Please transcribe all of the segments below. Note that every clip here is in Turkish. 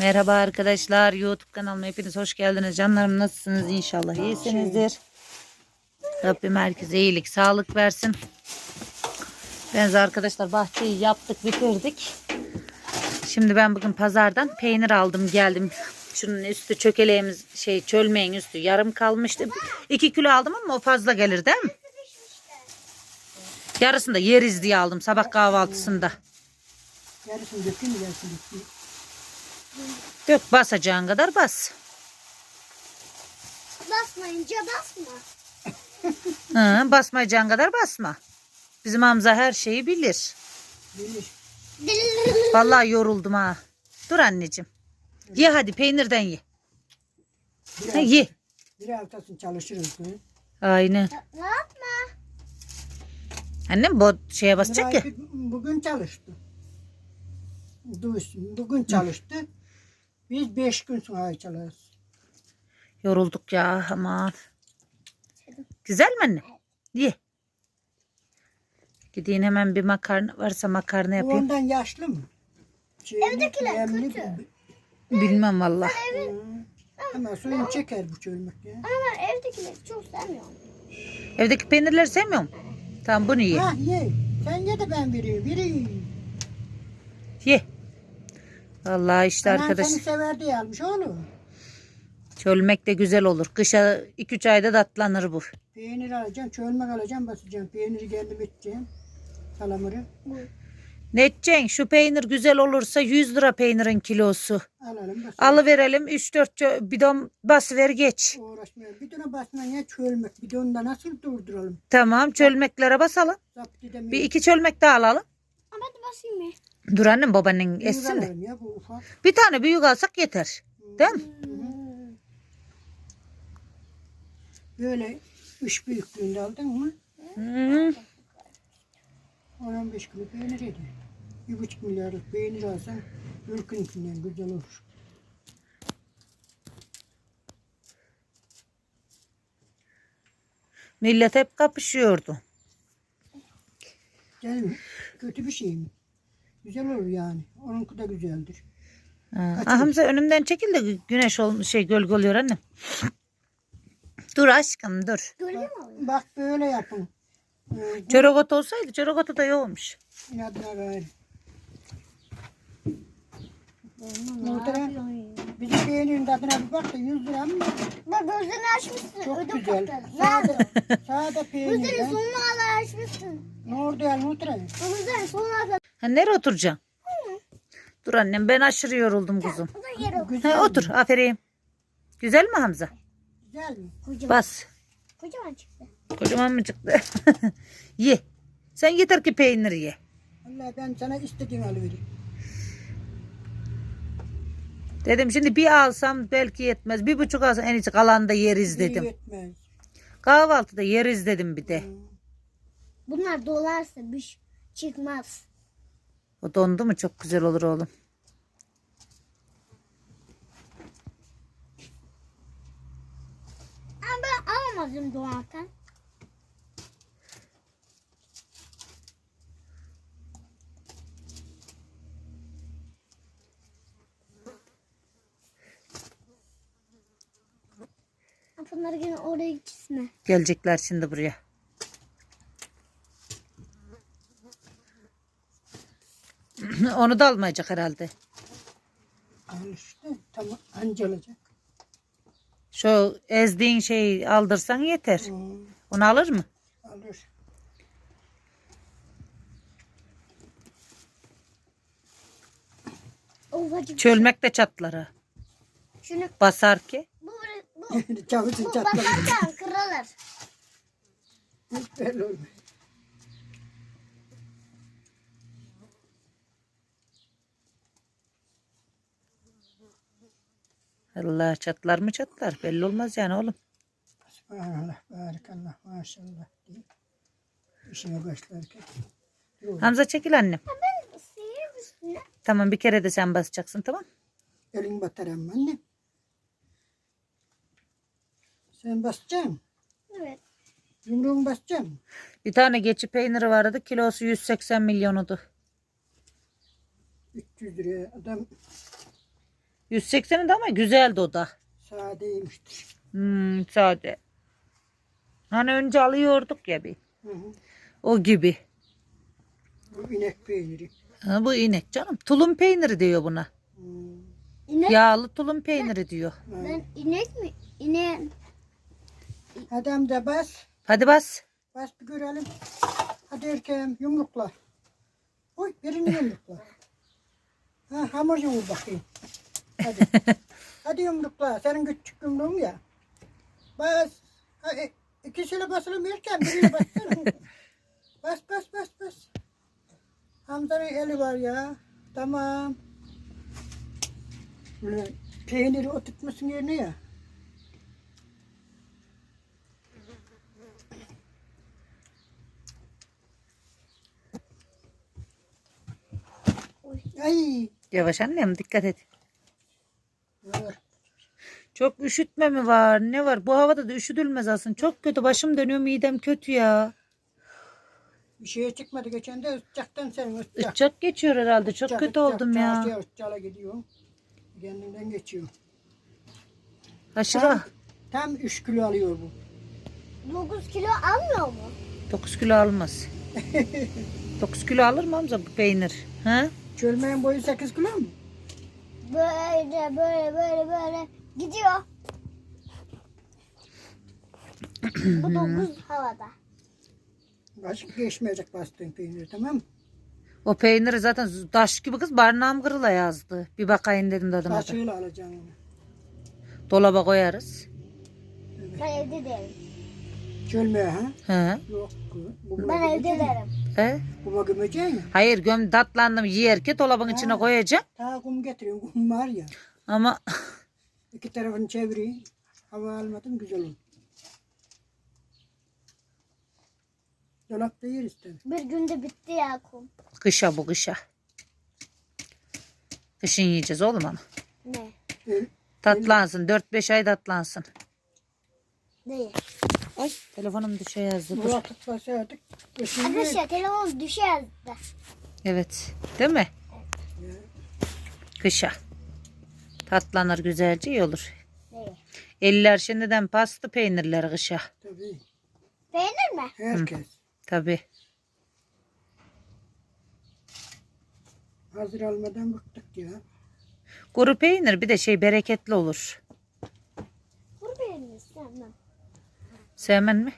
Merhaba arkadaşlar. YouTube kanalıma hepiniz hoş geldiniz. Canlarım nasılsınız? İnşallah iyisinizdir. Rabbim herkese iyilik, sağlık versin. Ben de arkadaşlar bahçeyi yaptık, bitirdik. Şimdi ben bugün pazardan peynir aldım, geldim. Şunun üstü çökeleğimiz şey çölmeyin üstü yarım kalmıştı. 2 kilo aldım ama o fazla gelir değil mi? Yarısını da yeriz diye aldım sabah kahvaltısında. Yarısını dökeyim mi yarısını dökeyim? Dök basacağın kadar bas. Basmayınca basma. Hı, basmayacağın kadar basma. Bizim Hamza her şeyi bilir. Bilir. Vallahi yoruldum ha. Dur anneciğim. Ye hadi peynirden ye. Bir, Ha, hafta- ye. bir haftasını çalışırız. Hı? Aynen. Ne yapma? Annem bu şeye basacak ya. Nuray Bugün çalıştı. Duysun. Bugün çalıştı. Biz beş gün sonra çalışırız. Yorulduk ya aman. Güzel mi anne? Ye. Gideyim hemen bir makarna varsa makarna Bu yapayım. ondan yaşlı mı? Evdekiler yemli kötü. bu. Bilmem valla. Ama suyunu çeker bu çölmek ya. Ama evdekileri çok sevmiyorum. Evdeki peynirleri sevmiyor musun? Tamam bunu ye. Ha ye. Sen ye de ben vereyim. Vereyim. Ye. Vallahi işte Anan arkadaş. seni sever diye almış oğlum. Çölmek de güzel olur. Kışa 2-3 ayda tatlanır bu. Peynir alacağım, çölmek alacağım, basacağım. Peyniri kendim edeceğim. Salamırı. Ne edeceksin? Şu peynir güzel olursa 100 lira peynirin kilosu. Alalım basalım. Alıverelim 3-4 bidon basıver geç. Uğraşmayalım. Bidona basmaya çölmek. Bidonda nasıl durduralım? Tamam çölmeklere basalım. Zapt edemiyorum. Bir iki çölmek daha alalım. Ama hadi basayım mı? Dur annem babaannen Büyük essin de. alalım ya bu ufak. Bir tane büyük alsak yeter. Değil mi? Böyle üç büyüklüğünde aldın mı? Hı. 10-15 kilo peynir ediyor. Bir buçuk milyarlık peynir alsan ülkünkinden güzel olur. Millet hep kapışıyordu. Yani kötü bir şey mi? Güzel olur yani. Onunki de güzeldir. Ha. Ah, Hamza önümden çekil de güneş ol şey gölge oluyor annem. Dur aşkım dur. Musun? Bak böyle yapın. Ee, Çörek otu olsaydı çörek otu da yoğmuş. inadına gayrı. Yapıyorsun? bizim peynirin tadına bir bak da 100 lira mı? Bak gözlerini açmışsın. Çok ödüm güzel. Sade, Nerede? sade Gözlerini peynirden. sonuna kadar açmışsın. Ne oldu ya Muhtemelen? Gözlerini sonuna kadar. Ha, nereye oturacaksın? Dur annem ben aşırı yoruldum kuzum. Bu da yer o. Güzel Ha, otur aferin. Güzel mi Hamza? Güzel mi? Kocaman. Bas. Kocaman çıktı. Kocaman mı çıktı? ye. Sen yeter ki peynir ye. Allah ben sana istediğin alıvereyim. Dedim şimdi bir alsam belki yetmez. Bir buçuk alsam en iyisi kalan da yeriz İyi dedim. yetmez. Kahvaltıda yeriz dedim bir de. Bunlar dolarsa bir şey çıkmaz. O dondu mu çok güzel olur oğlum. Ama ben alamadım donarken. Bunları yine oraya gitsinler. Gelecekler şimdi buraya. Onu da almayacak herhalde. Al işte tamam anca olacak. Şu ezdiğin şeyi aldırsan yeter. Hmm, Onu alır mı? alır. Çölmek de çatları. Şunu Basar ki. bu, bu, bu basarsan kırılır. Belli olmuyor. Allah çatlar mı çatlar belli olmaz yani oğlum. Subhanallah, barakallah, maşallah diye. İşine başlarken. Dur, Hamza çekil annem. Ben sihir üstüne. Tamam bir kere de sen basacaksın tamam. elin batar ama anne. Sen basacaksın. Evet. Yumruğun basacaksın. Bir tane geçi peyniri vardı kilosu 180 milyonudu. 300 liraya adam 180'i de ama güzeldi o da. Sadeymiştir. Hmm, sade. Hani önce alıyorduk ya bir. Hı hı. O gibi. Bu inek peyniri. Ha, bu inek canım. Tulum peyniri diyor buna. Hmm. İnek, Yağlı tulum peyniri diyor. ben inek mi? İnek. Adam da bas. Hadi bas. Bas bir görelim. Hadi erkeğim yumrukla. Oy birini yumrukla. Ha, hamur yumur bakayım. Hadi. Hadi yumrukla. Senin küçük yumruğun ya. Bas. Ha, e, ikisiyle basılı erken birini bassana. bas bas bas bas. Hamza'nın eli var ya. Tamam. Böyle peyniri oturtmasın yerine ya. Ay. Yavaş annem dikkat et. Çok üşütme mi var? Ne var? Bu havada da üşüdülmez aslında. Çok kötü. Başım dönüyor. Midem kötü ya. Bir şeye çıkmadı geçen de ısıtacaktan sen ısıtacak. Çok geçiyor herhalde. Çok Isıtacak, kötü ısıtacak, oldum ya. Çarşıya ısıtacala gidiyor. Kendinden geçiyor. Aşırı. Tam, tam 3 kilo alıyor bu. 9 kilo almıyor mu? 9 kilo almaz. 9 kilo alır mı Hamza bu peynir? Ha? Çölmeyen boyu 8 kilo mu? Böyle böyle böyle böyle gidiyor. Bu 9 havada. Başka geçmeyecek bastığın peynir tamam mı? O peyniri zaten taş gibi kız barnağım kırıla yazdı. Bir bakayım dedim tadına da. Kaşığıyla alacaksın onu. Dolaba koyarız. Ben evde derim. Çölmeye ha? He. Yok. Bu Ben evde derim. E? Kuma gömeceksin ya. Hayır göm tatlandım yerken dolabın içine koyacağım. Ta kum getiriyorsun. Kum var ya. Ama İki tarafını çevireyim. Hava almadım güzel olur. Dolapta yeriz tabii. Bir günde bitti ya kum. kışa bu kışa. Kışın yiyeceğiz oğlum ama. Ne? Tatlansın. 4-5 ay tatlansın. Değil. Ay telefonum düşe yazdı. Dur. Basardık. Şimdi Arkadaşlar telefon düşer. de. Evet. Değil mi? Kışa. Tatlanır güzelce iyi olur. Değil. Eller şimdiden pastı peynirler kışa. tabii Beğenir mi? herkes. Tabi. Hazır almadan bıktık ya. Kuru peynir bir de şey bereketli olur. Kur beğenir istemem. Sevmen mi?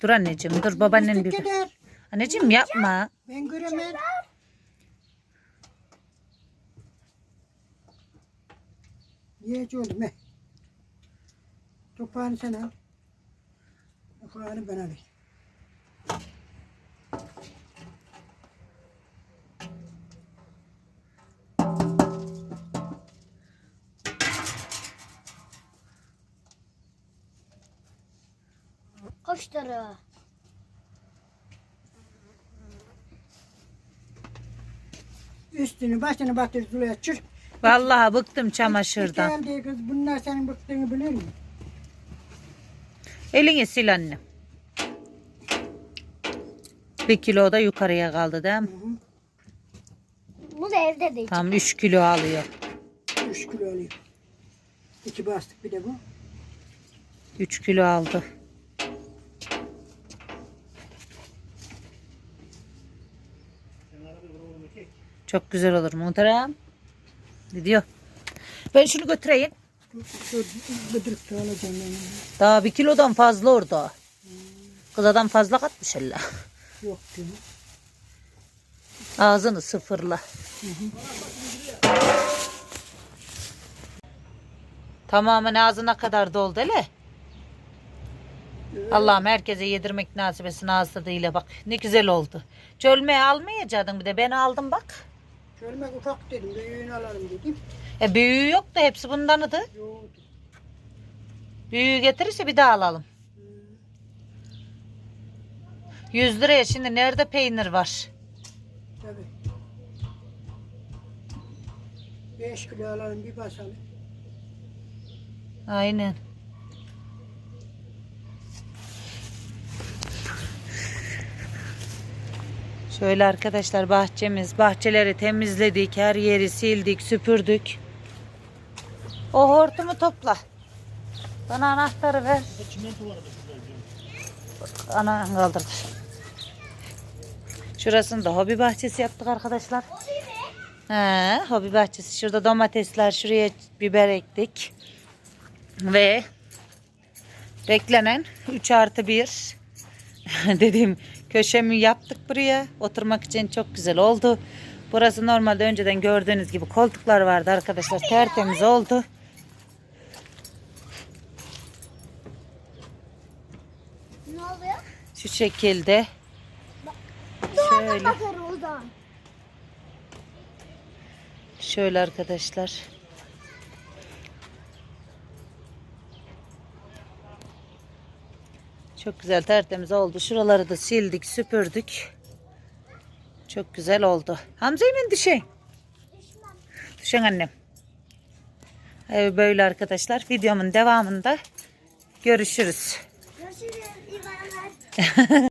Dur anneciğim dur babaannen Bıktık bir. Anneciğim yapma. Ben göremem. Yiyeci oldum he. Topağını sen al. Topağını bana ver. Koşturu. Üstünü başını batır suya çır. Vallahi bıktım çamaşırdan. Geldi kız bunlar senin bıktığını bilir mi? Elini sil annem. Bir kilo da yukarıya kaldı değil mi? Bu da evde değil. Tam 3 kilo alıyor. 3 kilo alıyor. İki bastık bir de bu. 3 kilo aldı. Çok güzel olur muhterem. Ne diyor? Ben şunu götüreyim. Şu bıdırık da alacağım ben. Daha bir kilodan fazla orada. Kızadan fazla katmış elle. Yok diyorum. Ağzını sıfırla. Tamamen ağzına kadar doldu hele. Allah'ım herkese yedirmek nasip etsin ağız tadıyla bak. Ne güzel oldu. Çölmeye almayacaktın bir de ben aldım bak. Çölmek ufak dedim. Büyüğünü alalım dedim. E büyüğü yok da hepsi bundanıdı. Yok. Büyüğü getirirse bir daha alalım. 100 liraya şimdi nerede peynir var? Tabii. 5 kilo alalım bir basalım. Aynen. Şöyle arkadaşlar bahçemiz. Bahçeleri temizledik. Her yeri sildik, süpürdük. O hortumu topla. Bana anahtarı ver. Ana kaldırdı. Şurasını da hobi bahçesi yaptık arkadaşlar. He, hobi bahçesi. Şurada domatesler, şuraya biber ektik. Ve beklenen 3 artı 1 dediğim köşemi yaptık buraya. Oturmak için çok güzel oldu. Burası normalde önceden gördüğünüz gibi koltuklar vardı arkadaşlar. Tertemiz oldu. Ne oluyor? Şu şekilde. Şöyle. Şöyle arkadaşlar. Çok güzel tertemiz oldu. Şuraları da sildik, süpürdük. Çok güzel oldu. Hamza'yı mı düşen? Düşen annem. Evet, böyle arkadaşlar. Videomun devamında görüşürüz. Görüşürüz.